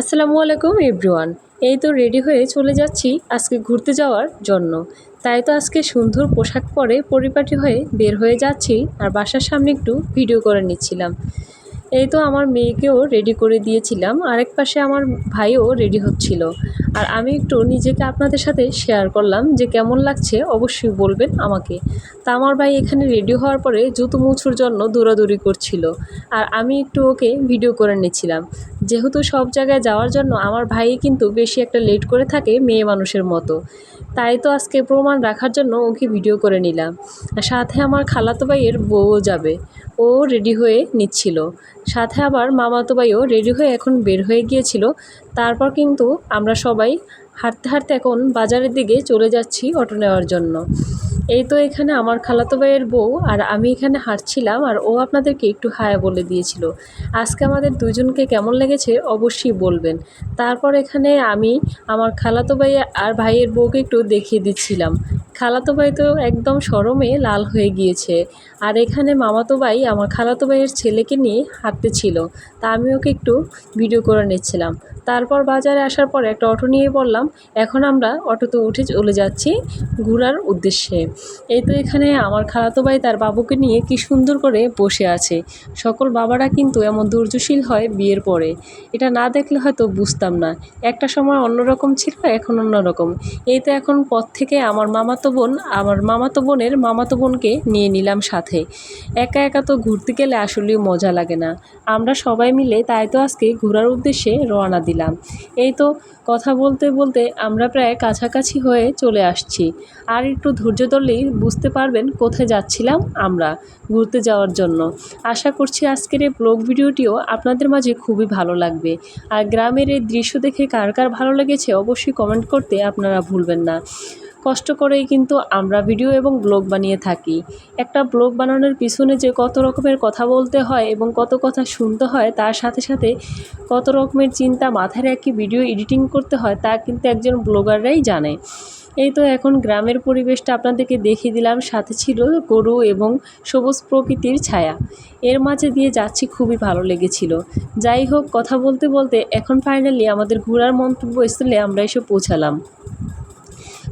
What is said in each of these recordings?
আসসালামু আলাইকুম, এভরিওয়ান। এই তো রেডি হয়ে চলে যাচ্ছি আজকে ঘুরতে যাওয়ার জন্য। তাই তো আজকে সুন্দর পোশাক পরে পরিপাটি হয়ে বের হয়ে যাচ্ছি আর বাসার সামনে একটু ভিডিও করে নিচ্ছিলাম। এই তো আমার মেয়েকেও রেডি করে দিয়েছিলাম। আরেক পাশে আমার ভাইও রেডি হচ্ছিল। আর আমি একটু নিজেকে আপনাদের সাথে শেয়ার করলাম যে কেমন লাগছে অবশ্যই বলবেন আমাকে। তা আমার ভাই এখানে রেডি হওয়ার পরে জুতো মুছুর জন্য দৌড়াদৌড়ি করছিল। আর আমি একটু ওকে ভিডিও করে নিচ্ছিলাম। যেহেতু সব জায়গায় যাওয়ার জন্য আমার ভাই কিন্তু বেশি একটা লেট করে থাকে মেয়ে মানুষের মতো। তাই তো আজকে প্রমাণ রাখার জন্য ওকে ভিডিও করে নিলাম। সাথে আমার খালাতো ভাইয়ের বউও যাবে। ও রেডি হয়ে নিচ্ছিল। সাথে আবার মামাতো ভাইও রেডি হয়ে এখন বের হয়ে গিয়েছিল। তারপর কিন্তু আমরা সবাই হাঁটতে হাঁটতে এখন বাজারের দিকে চলে যাচ্ছি অটো নেওয়ার জন্য। এই তো এখানে আমার খালাতো ভাইয়ের বউ আর আমি এখানে হাঁটছিলাম আর ও আপনাদেরকে একটু হায়া বলে দিয়েছিল। আজকে আমাদের দুজনকে কেমন লেগেছে অবশ্যই বলবেন। তারপর এখানে আমি আমার খালাতো ভাই আর ভাইয়ের বউকে একটু দেখিয়ে দিচ্ছিলাম। খালাতো ভাই তো একদম সরমে লাল হয়ে গিয়েছে। আর এখানে মামাতো ভাই আমার খালাতো ভাইয়ের ছেলেকে নিয়ে হাঁটতে ছিল। তা আমি ওকে একটু ভিডিও করে নিচ্ছিলাম। তারপর বাজারে আসার পর একটা অটো নিয়ে বললাম, এখন আমরা অটোতে উঠে চলে যাচ্ছি ঘোরার উদ্দেশ্যে। এই তো এখানে আমার খালাতো ভাই তার বাবুকে নিয়ে কি সুন্দর করে বসে আছে। সকল বাবারা কিন্তু এমন ধৈর্যশীল হয় বিয়ের পরে। এটা না দেখলে হয়তো বুঝতাম না। একটা সময় অন্যরকম ছিল, এখন অন্যরকম। এই তো এখন পথ থেকে আমার মামাতো বোন, আমার মামাতো বোনের মামাতো বোনকে নিয়ে নিলাম সাথে। একা একা তো ঘুরতে গেলে আসলেই মজা লাগে না। আমরা সবাই মিলে তাই তো আজকে ঘোরার উদ্দেশ্যে রওনা দিলাম। এই তো কথা বলতে বলতে আমরা প্রায় কাছাকাছি হয়ে চলে আসছি। আর একটু ধৈর্য ধরলেই বুঝতে পারবেন কোথায় যাচ্ছিলাম আমরা ঘুরতে যাওয়ার জন্য। আশা করছি আজকের এই ব্লগ ভিডিওটিও আপনাদের মাঝে খুবই ভালো লাগবে। আর গ্রামের এই দৃশ্য দেখে কার কার ভালো লেগেছে অবশ্যই কমেন্ট করতে আপনারা ভুলবেন না। কষ্ট করেই কিন্তু আমরা ভিডিও এবং ব্লগ বানিয়ে থাকি। একটা ব্লগ বানানোর পিছনে যে কত রকমের কথা বলতে হয় এবং কত কথা শুনতে হয়, তার সাথে সাথে কত রকমের চিন্তা মাথায় রেখে ভিডিও এডিটিং করতে হয়, তা কিন্তু একজন ব্লগাররাই জানে। এই তো এখন গ্রামের পরিবেশটা আপনাদেরকে দেখিয়ে দিলাম। সাথে ছিল গরু এবং সবুজ প্রকৃতির ছায়া। এর মাঝে দিয়ে যাচ্ছি, খুবই ভালো লেগেছিল। যাই হোক, কথা বলতে বলতে এখন ফাইনালি আমাদের ঘোরার মন্তব্যস্থলে আমরা এসে পৌঁছালাম।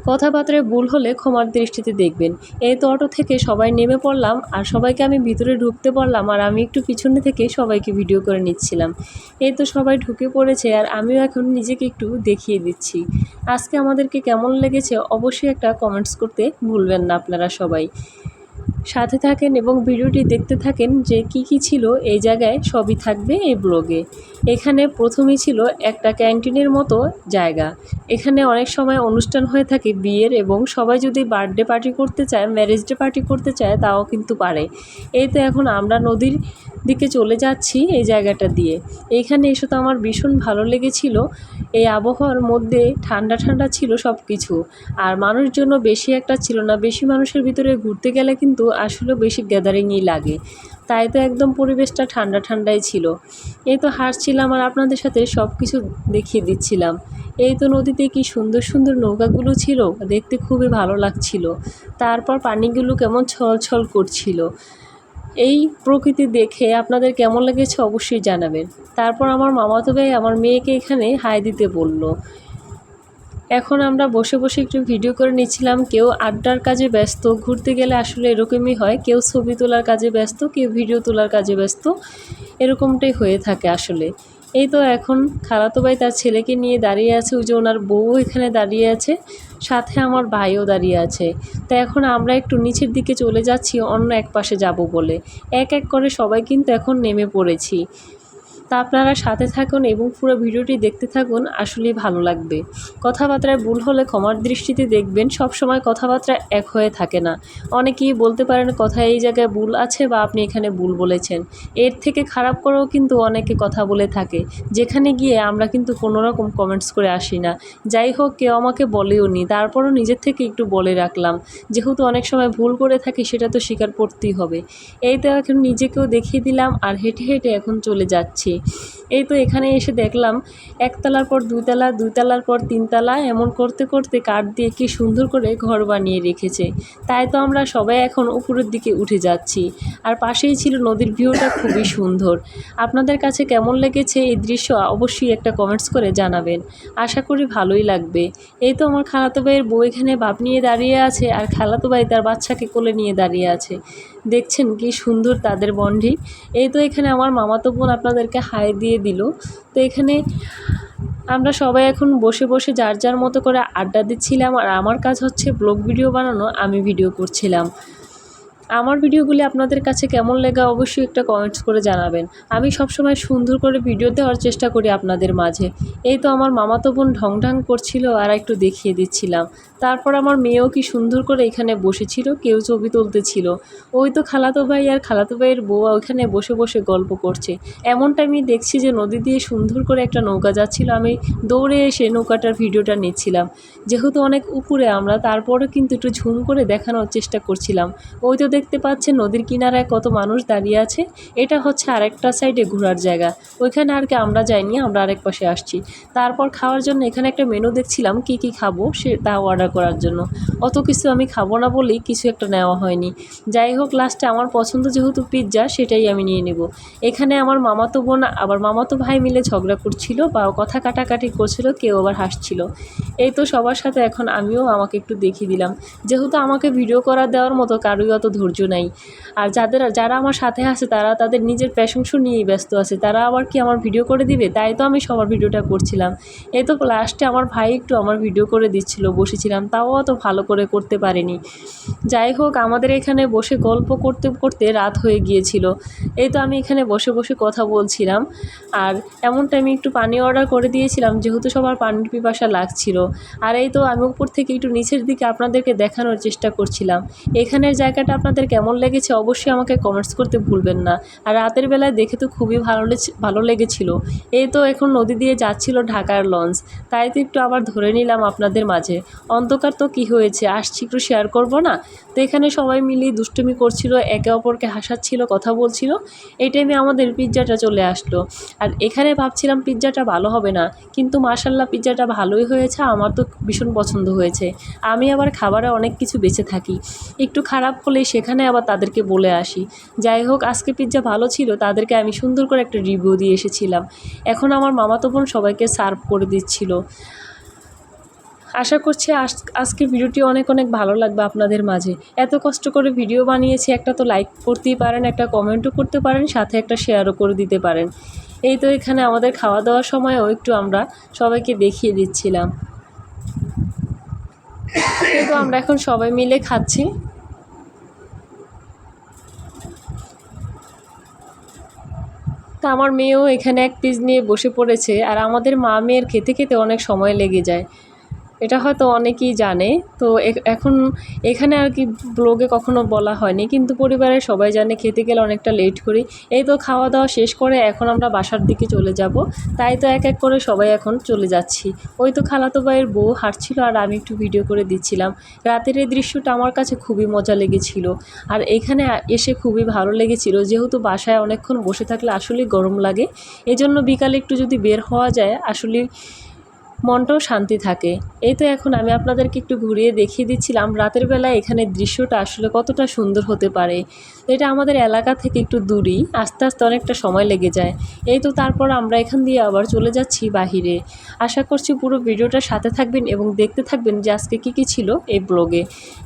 কথাবার্তায় ভুল হলে ক্ষমার দৃষ্টিতে দেখবেন। এই তো অটো থেকে সবাই নেমে পড়লাম আর সবাইকে আমি ভিতরে ঢুকতে পারলাম আর আমি একটু পিছনে থেকে সবাইকে ভিডিও করে নিচ্ছিলাম। এই তো সবাই ঢুকে পড়েছে আর আমিও এখন নিজেকে একটু দেখিয়ে দিচ্ছি। আজকে আমাদেরকে কেমন লেগেছে অবশ্যই একটা কমেন্টস করতে ভুলবেন না আপনারা সবাই। সাথে থাকেন এবং ভিডিওটি দেখতে থাকেন যে কি কি ছিল এই জায়গায় সবই থাকবে এই ব্লগে এখানে প্রথমেই ছিল একটা ক্যান্টিনের মতো জায়গা। এখানে অনেক সময় অনুষ্ঠান হয়ে থাকে বিয়ের এবং সবাই যদি বার্থডে পার্টি করতে চায়, ম্যারেজ ডে পার্টি করতে চায় তাও কিন্তু পারে। এই তো এখন আমরা নদীর দিকে চলে যাচ্ছি এই জায়গাটা দিয়ে। এইখানে এসে তো আমার ভীষণ ভালো লেগেছিল। এই আবহাওয়ার মধ্যে ঠান্ডা ঠান্ডা ছিল সব কিছু আর মানুষজনও বেশি একটা ছিল না, বেশি মানুষের ভিতরে ঘুরতে গেলে কিন্তু আসলে বেশি গ্যাদারিংই লাগে। তাই তো একদম পরিবেশটা ঠান্ডা ঠান্ডাই ছিল। এই তো হাসছিলাম আর আপনাদের সাথে সব কিছু দেখিয়ে দিচ্ছিলাম। এই তো নদীতে কি সুন্দর সুন্দর নৌকাগুলো ছিল, দেখতে খুবই ভালো লাগছিল। তারপর পানিগুলো কেমন ছল ছল করছিল। এই প্রকৃতি দেখে আপনাদের কেমন লেগেছে অবশ্যই জানাবেন। তারপর আমার মামাতো ভাই আমার মেয়েকে এখানে হাই দিতে বলল। এখন আমরা বসে বসে একটু ভিডিও করে নিচ্ছিলাম, কেউ আড্ডার কাজে ব্যস্ত, ঘুরতে গেলে আসলে এরকমই হয়, কেউ ছবি তোলার কাজে ব্যস্ত, কেউ ভিডিও তোলার কাজে ব্যস্ত, এরকমটাই হয়ে থাকে আসলে। এই তো এখন খালাতো ভাই তার ছেলেকে নিয়ে দাঁড়িয়ে আছে, ওই যে ওনার বউ এখানে দাঁড়িয়ে আছে, সাথে আমার ভাইও দাঁড়িয়ে আছে। তো এখন আমরা একটু নিচের দিকে চলে যাচ্ছি, অন্য এক পাশে যাব বলে। এক এক করে সবাই কিন্তু এখন নেমে পড়েছি। তা আপনারা সাথে থাকুন এবং পুরো ভিডিওটি দেখতে থাকুন, আসলেই ভালো লাগবে। কথাবার্তায় ভুল হলে ক্ষমার দৃষ্টিতে দেখবেন সব সময় কথাবার্তা এক হয়ে থাকে না। অনেকেই বলতে পারেন, কথা এই জায়গায় ভুল আছে বা আপনি এখানে ভুল বলেছেন। এর থেকে খারাপ করেও কিন্তু অনেকে কথা বলে থাকে। যেখানে গিয়ে আমরা কিন্তু কোনো রকম কমেন্টস করে আসি না। যাই হোক, কেউ আমাকে বলেও নি, তারপরও নিজের থেকে একটু বলে রাখলাম। যেহেতু অনেক সময় ভুল করে থাকি, সেটা তো স্বীকার করতেই হবে। এই তো এখন নিজেকেও দেখিয়ে দিলাম, আর হেঁটে হেঁটে এখন চলে যাচ্ছি। এই তো এখানে এসে দেখলাম, একতলার পর দুইতলা দুইতলার পর তিনতলা, এমন করতে করতে কাঠ দিয়ে কি সুন্দর করে ঘর বানিয়ে রেখেছে। তাই তো আমরা সবাই এখন উপরের দিকে উঠে যাচ্ছি। আর পাশেই ছিল নদীর ভিউটা খুবই সুন্দর। আপনাদের কাছে কেমন লেগেছে এই দৃশ্য অবশ্যই একটা কমেন্টস করে জানাবেন। আশা করি ভালোই লাগবে। এই তো আমার খালাতো ভাইয়ের বউ এখানে ভাব নিয়ে দাঁড়িয়ে আছে আর খালাতো ভাই তার বাচ্চাকে কোলে নিয়ে দাঁড়িয়ে আছে। দেখছেন কি সুন্দর তাদের বন্ডি। এই তো এখানে আমার মামাতো বোন আপনাদেরকে হাই দিয়ে দিল। তো এখানে আমরা সবাই এখন বসে বসে যার যার মতো করে আড্ডা দিচ্ছিলাম আর আমার কাজ হচ্ছে ব্লগ ভিডিও বানানো, আমি ভিডিও করছিলাম। আমার ভিডিওগুলি আপনাদের কাছে কেমন লেগা অবশ্যই একটা কমেন্টস করে জানাবেন। আমি সবসময় সুন্দর করে ভিডিও দেওয়ার চেষ্টা করি আপনাদের মাঝে। এই তো আমার মামাতো বোন ঢং ঢং করছিল, আর একটু দেখিয়ে দিচ্ছিলাম। তারপর আমার মেয়েও কি সুন্দর করে এখানে বসেছিল, কেউ ছবি তুলতেছিল। ওই তো খালাতো ভাই আর খালাতো ভাইয়ের বউ ওইখানে বসে বসে গল্প করছে। এমনটা আমি দেখছি যে নদী দিয়ে সুন্দর করে একটা নৌকা যাচ্ছিল, আমি দৌড়ে এসে নৌকাটার ভিডিওটা নিচ্ছিলাম। যেহেতু অনেক উপরে আমরা তারপরে কিন্তু একটু ঝুম করে দেখানোর চেষ্টা করছিলাম। ওই তো দেখতে পাচ্ছেন নদীর কিনারায় কত মানুষ দাঁড়িয়ে আছে। এটা হচ্ছে আরেকটা সাইডে ঘোরার জায়গা। ওইখানে আর কি আমরা যাইনি, আমরা আরেক পাশে আসছি। তারপর খাওয়ার জন্য এখানে একটা মেনু দেখছিলাম, কি কি খাব সে তা অর্ডার করার জন্য। অত কিছু আমি খাব না বলেই কিছু একটা নেওয়া হয়নি। যাই হোক লাস্টে আমার পছন্দ যেহেতু পিৎজা সেটাই আমি নিয়ে নেব। এখানে আমার মামাতো বোন, আবার মামাতো ভাই মিলে ঝগড়া করছিল বা কথা কাটাকাটি করছিল, কেউ আবার হাসছিল। এই তো সবার সাথে এখন আমিও আমাকে একটু দেখিয়ে দিলাম। যেহেতু আমাকে ভিডিও করা দেওয়ার মতো কারোই অত ধৈর্য নাই। আর যাদের, যারা আমার সাথে আছে, তারা তাদের নিজের প্রশংসা নিয়েই ব্যস্ত আছে। তারা আবার কি আমার ভিডিও করে দিবে? তাই তো আমি সবার ভিডিওটা করছিলাম। এই তো লাস্টে আমার ভাই একটু আমার ভিডিও করে দিচ্ছিল, বসেছিলাম। তাও অত ভালো করে করতে পারিনি। যাই হোক, আমাদের এখানে বসে গল্প করতে করতে রাত হয়ে গিয়েছিল। এই তো আমি এখানে বসে বসে কথা বলছিলাম। আর এমন টাইমে একটু পানি অর্ডার করে দিয়েছিলাম, যেহেতু সবার পানির পিপাসা লাগছিল। আর এই তো আমি উপর থেকে একটু নিচের দিকে আপনাদেরকে দেখানোর চেষ্টা করছিলাম। এখানের জায়গাটা আপনাদের কেমন লেগেছে অবশ্যই আমাকে কমেন্টস করতে ভুলবেন না। আর রাতের বেলায় দেখে তো খুবই ভালো ভালো লেগেছিল। এই তো এখন নদী দিয়ে যাচ্ছিল ঢাকার লঞ্চ, তাই তো একটু আবার ধরে নিলাম আপনাদের মাঝে। অন্ধকার তো কি হয়েছে, আসছি একটু শেয়ার করব না? তো এখানে সবাই মিলে দুষ্টুমি করছিল, একে অপরকে হাসাচ্ছিল, কথা বলছিল। এই টাইমে আমাদের পিৎজাটা চলে আসলো। আর এখানে ভাবছিলাম পিৎজাটা ভালো হবে না, কিন্তু মার্শাল্লাহ পিৎজাটা ভালোই হয়েছে, আমার তো ভীষণ পছন্দ হয়েছে। আমি আবার খাবারে অনেক কিছু বেঁচে থাকি। একটু খারাপ হলে সেখানে আবার তাদেরকে বলে আসি। যাই হোক আজকে পিৎজা ভালো ছিল, তাদেরকে আমি সুন্দর করে একটা রিভিউ দিয়ে এসেছিলাম। এখন আমার মামাতো বোন সবাইকে সার্ভ করে দিচ্ছিল। আশা করছি আজ আজকের ভিডিওটি অনেক অনেক ভালো লাগবে আপনাদের মাঝে। এত কষ্ট করে ভিডিও বানিয়েছি, একটা তো লাইক করতেই পারেন, একটা কমেন্টও করতে পারেন, সাথে একটা শেয়ারও করে দিতে পারেন। এই তো এখানে আমাদের খাওয়া দাওয়ার সময়ও একটু আমরা সবাইকে দেখিয়ে দিচ্ছিলাম। তো আমরা এখন সবাই মিলে খাচ্ছি। তা আমার মেয়েও এখানে এক পিস নিয়ে বসে পড়েছে আর আমাদের মা মেয়ের খেতে খেতে অনেক সময় লেগে যায়। এটা হয়তো অনেকেই জানে। তো এখন এখানে আর কি ব্লগে কখনো বলা হয়নি। কিন্তু পরিবারের সবাই জানে, খেতে গেলে অনেকটা লেট করি। এই তো খাওয়া দাওয়া শেষ করে এখন আমরা বাসার দিকে চলে যাব। তাই তো এক এক করে সবাই এখন চলে যাচ্ছি। ওই তো খালাতো ভাইয়ের বউ হাঁটছিল আর আমি একটু ভিডিও করে দিচ্ছিলাম। রাতের এই দৃশ্যটা আমার কাছে খুবই মজা লেগেছিল। আর এখানে এসে খুবই ভালো লেগেছিল। যেহেতু বাসায় অনেকক্ষণ বসে থাকলে আসলেই গরম লাগে। এজন্য বিকালে একটু যদি বের হওয়া যায় আসলে মনটাও শান্তি থাকে। এই তো এখন আমি আপনাদেরকে একটু ঘুরিয়ে দেখিয়ে দিচ্ছিলাম রাতের বেলায় এখানে দৃশ্যটা আসলে কতটা সুন্দর হতে পারে। এটা আমাদের এলাকা থেকে একটু দূরই, আস্তে আস্তে অনেকটা সময় লেগে যায়। এই তো তারপর আমরা এখান দিয়ে আবার চলে যাচ্ছি বাহিরে। আশা করছি পুরো ভিডিওটার সাথে থাকবেন এবং দেখতে থাকবেন যে আজকে কী কী ছিল এই ব্লগে।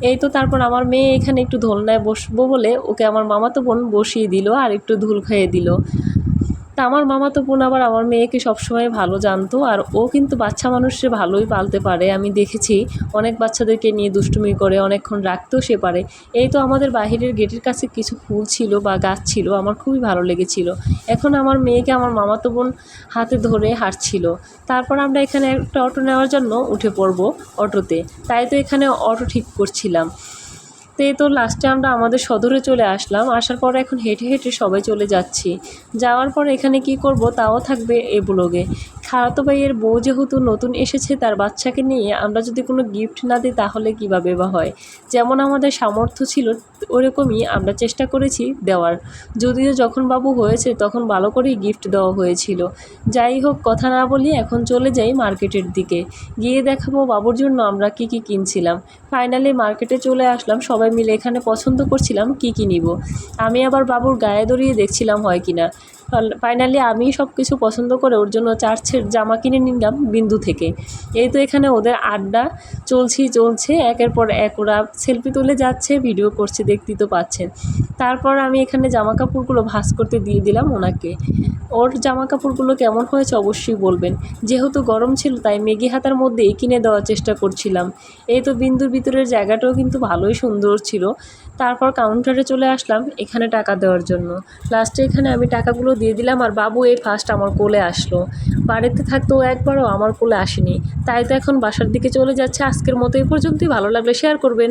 এই তো তারপর আমার মেয়ে এখানে একটু দোলনায় বসবো বলে ওকে আমার মামাতো বোন বসিয়ে দিল আর একটু ধুল খাইয়ে দিল। তা আমার মামাতো বোন, আবার আমার মেয়েকে সবসময় ভালো জানতো, আর ও কিন্তু বাচ্চা মানুষে ভালোই পালতে পারে। আমি দেখেছি অনেক বাচ্চাদেরকে নিয়ে দুষ্টুমি করে, অনেকক্ষণ রাখতেও সে পারে। এই তো আমাদের বাহিরের গেটের কাছে কিছু ফুল ছিল বা গাছ ছিল, আমার খুবই ভালো লেগেছিল। এখন আমার মেয়েকে আমার মামাতো বোন হাতে ধরে হাঁটছিল। তারপর আমরা এখানে একটা অটো নেওয়ার জন্য উঠে পড়ব অটোতে। তাই তো এখানে অটো ঠিক করছিলাম। তো এই তো লাস্টে আমরা আমাদের সদরে চলে আসলাম। আসার পর এখন হেঁটে হেঁটে সবাই চলে যাচ্ছি। যাওয়ার পর এখানে কি করব? তাও থাকবে এ ব্লগে খালাতো ভাইয়ের বউ যেহেতু নতুন এসেছে, তার বাচ্চাকে নিয়ে আমরা যদি কোনো গিফট না দিই, তাহলে কীভাবে বা হয়? যেমন আমাদের সামর্থ্য ছিল, ওরকমই আমরা চেষ্টা করেছি দেওয়ার। যদিও যখন বাবু হয়েছে, তখন ভালো করেই গিফট দেওয়া হয়েছিল। যাই হোক, কথা না বলি এখন চলে যাই মার্কেটের দিকে। গিয়ে দেখাবো বাবুর জন্য আমরা কি কি কিনছিলাম। ফাইনালি মার্কেটে চলে আসলাম, সবাই মিলে এখানে পছন্দ করছিলাম কি কি নিব। আমি আবার বাবুর গায়ে দড়িয়ে দেখছিলাম হয় কি না ফাইনালি আমি সব কিছু পছন্দ করে ওর জন্য চার সেট জামা কিনে নিলাম বিন্দু থেকে। এই তো এখানে ওদের আড্ডা চলছেই চলছে। একের পর এক ওরা সেলফি তুলে যাচ্ছে ভিডিও করছে দেখতেই তো পাচ্ছেন। তারপর আমি এখানে জামা কাপড়গুলো ভাঁজ করতে দিয়ে দিলাম ওনাকে। ওর জামা কাপড়গুলো কেমন হয়েছে অবশ্যই বলবেন। যেহেতু গরম ছিল, তাই মেগি হাতার মধ্যেই কিনে দেওয়ার চেষ্টা করছিলাম। এই তো বিন্দুর ভিতরের জায়গাটাও কিন্তু ভালোই সুন্দর ছিল। তারপর কাউন্টারে চলে আসলাম এখানে টাকা দেওয়ার জন্য। লাস্টে এখানে আমি টাকাগুলো দিয়ে দিলাম আর বাবু এই ফার্স্ট আমার কোলে আসলো। বাড়িতে থাকতো একবারও আমার কোলে আসেনি। তাই তো এখন বাসার দিকে চলে যাচ্ছে। আজকের মতো এই পর্যন্তই। ভালো লাগলে শেয়ার করবেন।